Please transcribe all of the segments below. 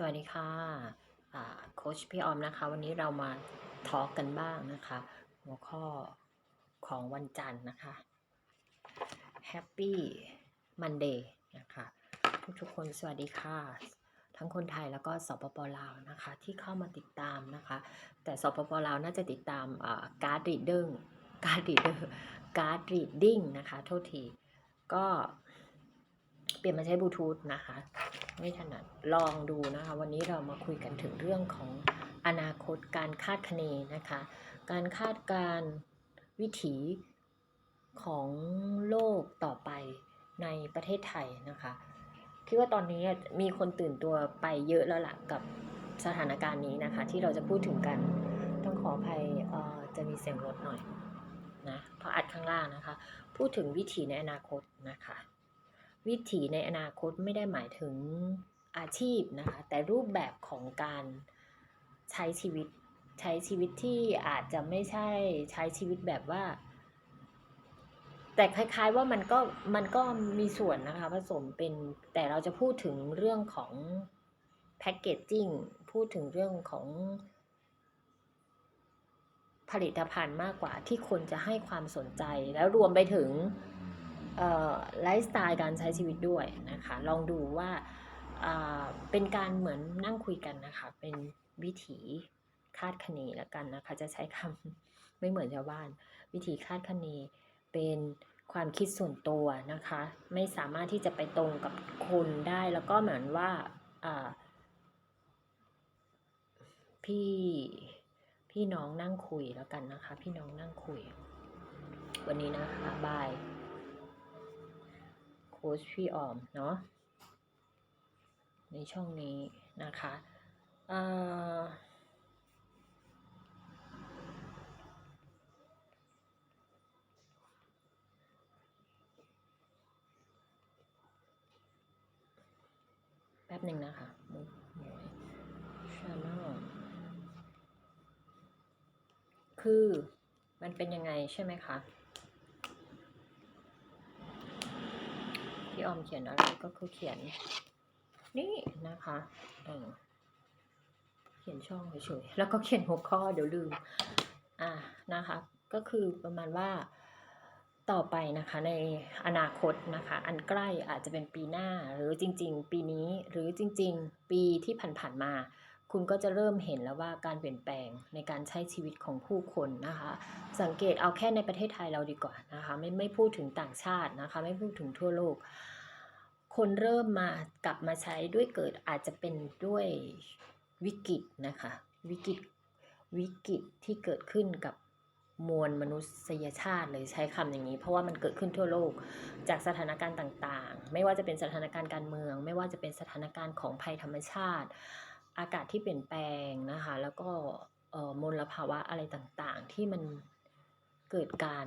สวัสดีค่ะโค้ชพี่ออมนะคะ วันนี้เรามาทอล์กกันบ้างนะคะ หัวข้อของวันจันทร์นะคะ Happy Monday นะคะ ทุกๆคนสวัสดีค่ะ ทั้งคนไทยแล้วก็สปปลาวนะคะ ที่เข้ามาติดตามนะคะ แต่สปปลาวน่าจะติดตามการ์ดรีดเดอร์การ์ดรีดเดอร์การ์ดรีดดิ้งนะคะ โทษที ก็เปลี่ยนมาใช้บลูทูธนะคะ ไม่ถนัดลองดูนะคะ วันนี้เรามาคุยกันถึงเรื่องของอนาคตการคาดคะเนนะคะ การคาดการวิถีของโลกต่อไปในประเทศไทยนะคะคิดว่าตอนนี้มีคนตื่นตัวไปเยอะแล้วล่ะกับสถานการณ์นี้นะคะ ที่เราจะพูดถึงกันต้องขออภัยเออจะมีเสียงรถหน่อยนะเพราะอัดข้างล่างนะคะ พูดถึงวิถีในอนาคตนะคะ วิถีในอนาคตไม่ได้หมายถึงอาชีพนะคะ แต่รูปแบบของการใช้ชีวิต ใช้ชีวิตที่อาจจะไม่ใช่ใช้ชีวิตแบบว่า แต่คล้ายๆว่ามันก็มันก็มีส่วนนะคะผสมเป็นแต่เราจะพูดถึงเรื่องของแพคเกจจิ้งพูดถึงเรื่องของผลิตภัณฑ์มากกว่าที่คนจะให้ความสนใจแล้วรวมไปถึง ไลฟ์สไตล์การใช้ชีวิตด้วยนะคะ ลองดูว่าเป็นการเหมือนนั่งคุยกันนะคะ เป็นวิถีคาดคะเนแล้วกันนะคะ จะใช้คำไม่เหมือนชาวบ้าน วิถีคาดคะเนเป็นความคิดส่วนตัวนะคะ ไม่สามารถที่จะไปตรงกับคนได้แล้วก็เหมือนว่าพี่พี่น้องนั่งคุยแล้วกันนะคะ พี่น้องนั่งคุย วันนี้นะคะบาย ค้ชพี่ออมเนาะในช่องนี้นะคะแป๊บหนึ่งนะคะมุกหมวยชาแนลคือมันเป็นยังไงใช่ไหมคะ พี่ออมเขียนอะไรก็คือเขียน นี่นะคะเออเขียนช่องเฉยๆแล้วก็เขียนหัวข้อเดี๋ยวลืม อ่านะคะ ก็คือประมาณว่าต่อไปนะคะในอนาคตนะคะ อันใกล้อาจจะเป็นปีหน้าหรือจริง ๆ ปีนี้หรือจริง ๆ ปีที่ผ่านๆมา คุณก็จะเริ่มเห็นแล้วว่าการเปลี่ยนแปลงในการใช้ชีวิตของผู้คนนะคะ สังเกตเอาแค่ในประเทศไทยเราดีกว่านะคะไม่ไม่พูดถึงต่างชาตินะคะ ไม่พูดถึงทั่วโลก คนเริ่มมากลับมาใช้ด้วยเกิดอาจจะเป็นด้วยวิกฤตนะคะวิกฤตวิกฤตที่เกิดขึ้นกับมวลมนุษยชาติเลยใช้คำอย่างนี้ เพราะว่ามันเกิดขึ้นทั่วโลกจากสถานการณ์ต่างๆ ไม่ว่าจะเป็นสถานการณ์การเมือง ไม่ว่าจะเป็นสถานการณ์ของภัยธรรมชาติ อากาศที่เปลี่ยนแปลงนะคะ แล้วก็มลภาวะอะไรต่างๆ ที่มันเกิดการ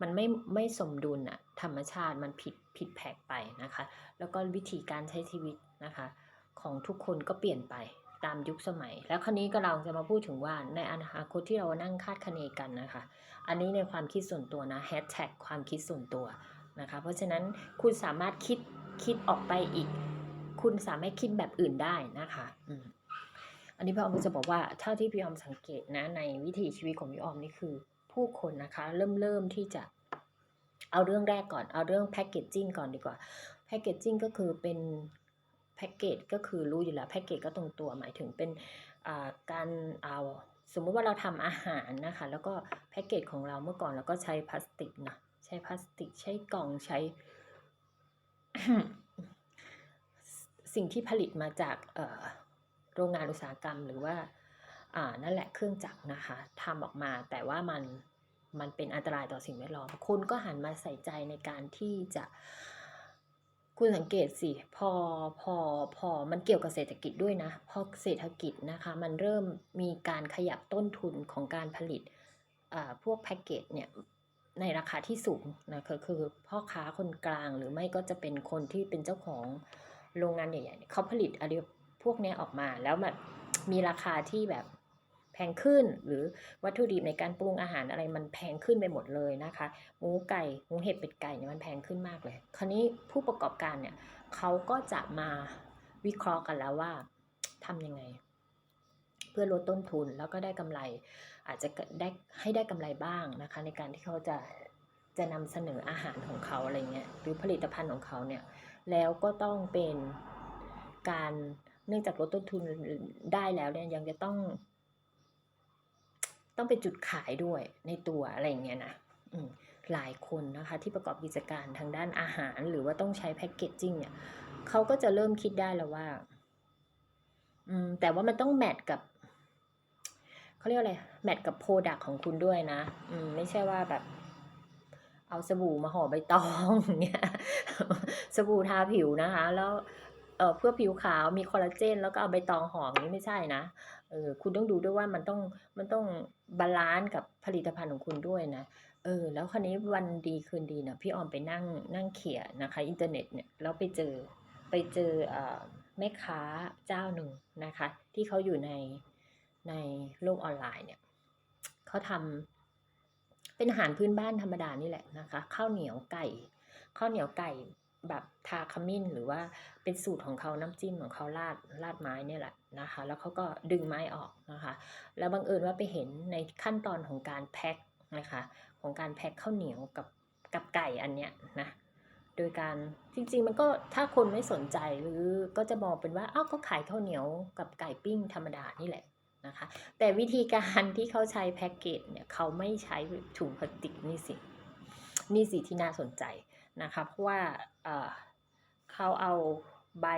มันไม่ไม่สมดุลอะธรรมชาติมันผิดผิดแผกไปนะคะ แล้วก็วิธีการใช้ชีวิตนะคะ ของทุกคนก็เปลี่ยนไปตามยุคสมัย แล้วคราวนี้ก็เราจะมาพูดถึงว่าในอนาคตที่เรานั่งคาดคะเนกันนะคะ อันนี้ในความคิดส่วนตัวนะแฮชแท็กความคิดส่วนตัวนะคะ เพราะฉะนั้นคุณสามารถคิดคิดออกไปอีก คุณสามารถคิดแบบอื่นได้นะคะอืมอันนี้พี่ออมจะบอกว่าเท่าที่พี่ออมสังเกตนะในวิถีชีวิตของพี่ออมนี่คือ ผู้คนนะคะ เริ่มเริ่มที่จะเอาเรื่องแรกก่อนเอาเรื่องแพคเกจจิ้งก่อนดีกว่าแพคเกจจิ้งก็คือเป็นแพ็กเกจก็คือรู้อยู่แล้วแพ็กเกจก็ตรงตัวหมายถึงเป็นการเอาสมมุติว่าเราทำอาหารนะคะ แล้วก็แพ็กเกจของเราเมื่อก่อนเราก็ใช้พลาสติกนะใช้พลาสติกใช้กล่องใช้ สิ่งที่ผลิตมาจากโรงงานอุตสาหกรรมหรือว่าานั่นแหละเครื่องจักรนะคะทำออกมาแต่ว่ามันมันเป็นอันตรายต่อสิ่งแวดล้อม คุณก็หันมาใส่ใจในการที่จะคุณสังเกตสิพอพอพอมันเกี่ยวกับเศรษฐกิจด้วยนะ พอเศรษฐกิจนะคะ มันเริ่มมีการขยับต้นทุนของการผลิตพวกแพ็กเกจเนี่ยในราคาที่สูงนะคือคือพ่อค้าคนกลางหรือไม่ก็จะเป็นคนที่เป็นเจ้าของ โรงงานใหญ่ๆเขาผลิตอะไรพวกนี้ออกมา แล้วมันมีราคาที่แบบแพงขึ้น หรือวัตถุดิบในการปรุงอาหารอะไรมันแพงขึ้นไปหมดเลยนะคะหมูไก่หมูเห็ดเป็ดไก่เนี่ยมันแพงขึ้นมากเลย คราวนี้ผู้ประกอบการเนี่ยเขาก็จะมาวิเคราะห์กันแล้วว่าทำยังไง เพื่อลดต้นทุนแล้วก็ได้กำไร อาจจะได้ให้ได้กำไรบ้างนะคะ ในการที่เขาจะจะนำเสนออาหารของเขาอะไรเงี้ยหรือผลิตภัณฑ์ของเขาเนี่ย แล้วก็ต้องเป็นการเนื่องจากลดต้นทุนได้แล้วเนี่ยยังจะต้อง ต้องเป็นจุดขายด้วยในตัวอะไรอย่างเงี้ยนะหลายคนนะคะที่ประกอบกิจการทางด้านอาหารหรือว่าต้องใช้แพ็กเกจจิ้งเนี่ยเขาก็จะเริ่มคิดได้แล้วว่าอืมแต่ว่ามันต้องแมทกับเขาเรียกอะไรแมทกับโปรดักของคุณด้วยนะอืมไม่ใช่ว่าแบบ เอาสบู่มาห่อใบตองเงี้ยสบู่ทาผิวนะคะ แล้วเเพื่อผิวขาวมีคอลลาเจน แล้วก็เอาใบตองห่ออย่างนี้ไม่ใช่นะเออคุณต้องดูด้วยว่ามันต้องมันต้องบาลานซ์กับผลิตภัณฑ์ของคุณด้วยนะเออแล้วคราวนี้วันดีคืนดีเนะพี่ออมไปนั่งนั่งเขียนะคะ อินเทอร์เน็ตเนี่ยแล้วไปเจอไปเจอเอ่อแม่ค้าเจ้าหนึ่งนะคะ ที่เขาอยู่ในในโลกออนไลน์เนี่ยเขาทำ เป็นอาหารพื้นบ้านธรรมดานี่แหละนะคะข้าวเหนียวไก่ข้าวเหนียวไก่แบบทาขมิ้นหรือว่าเป็นสูตรของเขาน้ำจิ้มของเขาราดราดไม้เนี่ยแหละนะคะ แล้วเขาก็ดึงไม้ออกนะคะ แล้วบังเอิญว่าไปเห็นในขั้นตอนของการแพ็คนะคะของการแพ็คข้าวเหนียวกับกับไก่อันเนี้ยนะโดยการจริงๆมันก็ถ้าคนไม่สนใจหรือก็จะมองเป็นว่าอ้าวก็ขายข้าวเหนียวกับไก่ปิ้งธรรมดานี่แหละ นะคะ แต่วิธีการที่เขาใช้แพ็กเกจเนี่ยเขาไม่ใช้ถุงพลาสติกนี่สินี่สิที่น่าสนใจนะคะเพราะว่าเขาเอาใบ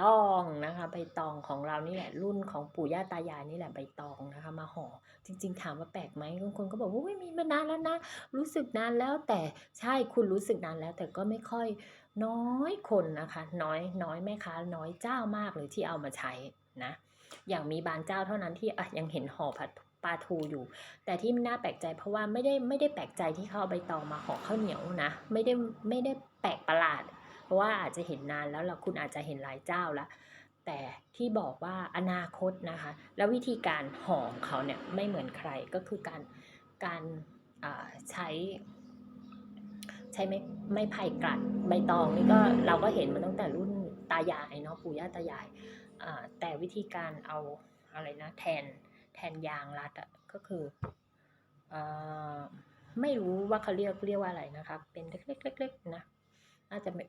ตองนะคะใบตองของเรานี่แหละรุ่นของปู่ย่าตายายนี่แหละใบตองนะคะมาห่อจริง ๆ ถามว่าแปลกไหมบางคนก็บอกว่าไม่มีมานานแล้วนะรู้สึกนานแล้วแต่ใช่คุณรู้สึกนานแล้ว แต่ก็ไม่ค่อยน้อยคนนะคะ น้อยน้อยแม่ค้าน้อยเจ้ามากเลยที่เอามาใช้นะ อย่างมีบางเจ้าเท่านั้นที่อะยังเห็นห่อผัดปลาทูอยู่ แต่ที่น่าแปลกใจเพราะว่าไม่ได้ไม่ได้แปลกใจที่เขาเอาใบตองมาห่อข้าวเหนียวนะ ไม่ได้ไม่ได้แปลกประหลาด เพราะว่าอาจจะเห็นนานแล้วเราคุณอาจจะเห็นหลายเจ้าแล้วแต่ที่บอกว่าอนาคตนะคะ แล้ววิธีการห่อของเขาเนี่ยไม่เหมือนใครก็คือการการอ่าใช้ใช้ไม้ไม้ไผ่กลัดใบตองนี่ก็เราก็เห็นมาตั้งแต่รุ่นตายายเนาะปู่ย่าตายาย แต่วิธีการเอาอะไรนะแทนแทนยางรัดอะก็คืออไม่รู้ว่าเขาเรียกเรียกว่าอะไรนะคะเป็นเล็กๆๆนะน่าจะไม่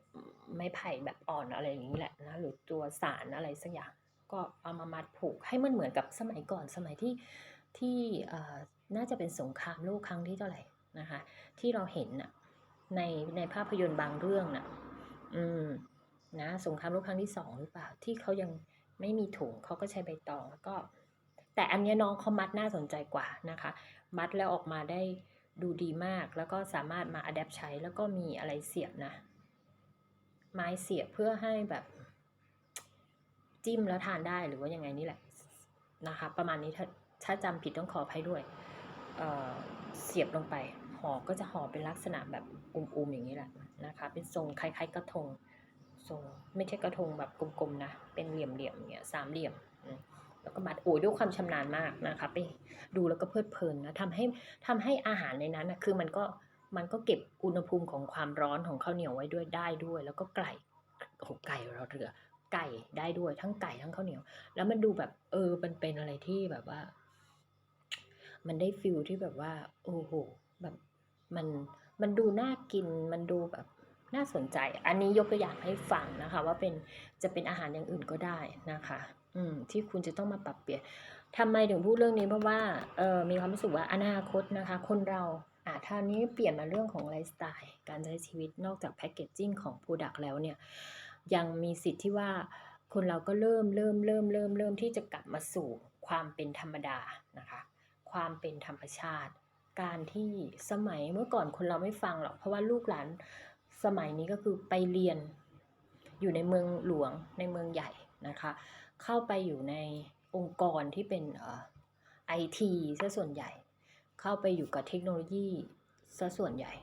ไม่ไผ่แบบอ่อนอะไรอย่างนี้แหละนะหรือตัวสารอะไรสักอย่างก็เอามามัดผูกให้มันเหมือนกับสมัยก่อนสมัยที่ที่น่าจะเป็นสงครามโลกครั้งที่เท่าไหร่นะคะที่เราเห็นน่ะในในภาพยนตร์บางเรื่องน่ะอืมนะสงครามโลกครั้งที่สองหรือเปล่าที่เขายัง ไม่มีถุงเขาก็ใช้ใบตองแล้วก็ แต่อันนี้น้องเขามัดน่าสนใจกว่านะคะ มัดแล้วออกมาได้ดูดีมากแล้วก็สามารถมาอัดแอปใช้แล้วก็มีอะไรเสียบนะ ไม้เสียบเพื่อให้แบบ จิ้มแล้วทานได้หรือว่ายังไงนี่แหละนะคะ ประมาณนี้ถ้าถ้าจำผิดต้องขออภัยด้วยเเสียบลงไปห่อก็จะห่อเป็นลักษณะแบบอุ้มๆอย่างนี้แหละนะคะ เป็นทรงคล้ายๆกระทง ทรงไม่ใช่กระทงแบบกลมๆนะ เป็นเหลี่ยมๆอย่างเงี้ยสามเหลี่ยมแล้วก็มัดโอ้ยด้วยความชำนาญมากนะคะไปดูแล้วก็เพลิดเพลินนะทำให้ทำให้อาหารในนั้นนะคือมันก็มันก็เก็บอุณหภูมิของความร้อนของข้าวเหนียวไว้ด้วยได้ด้วย แล้วก็ไก่โอ้ไก่เราเรือไก่ได้ด้วยทั้งไก่ทั้งข้าวเหนียว แล้วมันดูแบบเออมันเป็นอะไรที่แบบว่า มันได้ฟิลที่แบบว่า โอ้โหแบบมันมันดูน่ากินมันดูแบบ น่าสนใจ อันนี้ยกตัวอย่างให้ฟังนะคะ ว่าเป็นจะเป็นอาหารอย่างอื่นก็ได้นะคะ อืมที่คุณจะต้องมาปรับเปลี่ยนทำไมถึงพูดเรื่องนี้เพราะว่าเออมีความรู้สึกว่าอนาคตนะคะ คนเราอ่าท่านี้เปลี่ยนมาเรื่องของไลฟ์สไตล์การใช้ชีวิตนอกจากแพคเกจจิ้งของ Product แล้วเนี่ย ยังมีสิทธิ์ที่ว่าคนเราก็เริ่มเริ่มเริ่มเริ่มเริ่มที่จะกลับมาสู่ความเป็นธรรมดานะคะ ความเป็นธรรมชาติ การที่สมัยเมื่อก่อนคนเราไม่ฟังหรอกเพราะว่าลูกหลาน สมัยนี้ก็คือไปเรียนอยู่ในเมืองหลวงในเมืองใหญ่นะคะ เข้าไปอยู่ในองค์กรที่เป็นไอทีซะส่วนใหญ่ เข้าไปอยู่กับเทคโนโลยีซะส่วนใหญ่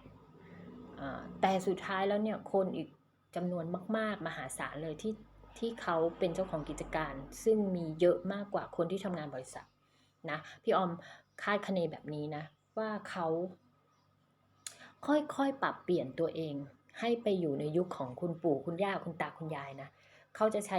แต่สุดท้ายแล้วเนี่ยคนอีกจำนวนมาก ๆ มหาศาลเลยที่ที่เขาเป็นเจ้าของกิจการ ซึ่งมีเยอะมากกว่าคนที่ทำงานบริษัทนะพี่ออมคาดคะเนแบบนี้นะ ว่าเขาค่อยๆปรับเปลี่ยนตัวเอง ให้ไปอยู่ในยุคของคุณปู่คุณย่าคุณตาคุณยายนะเขาจะใช้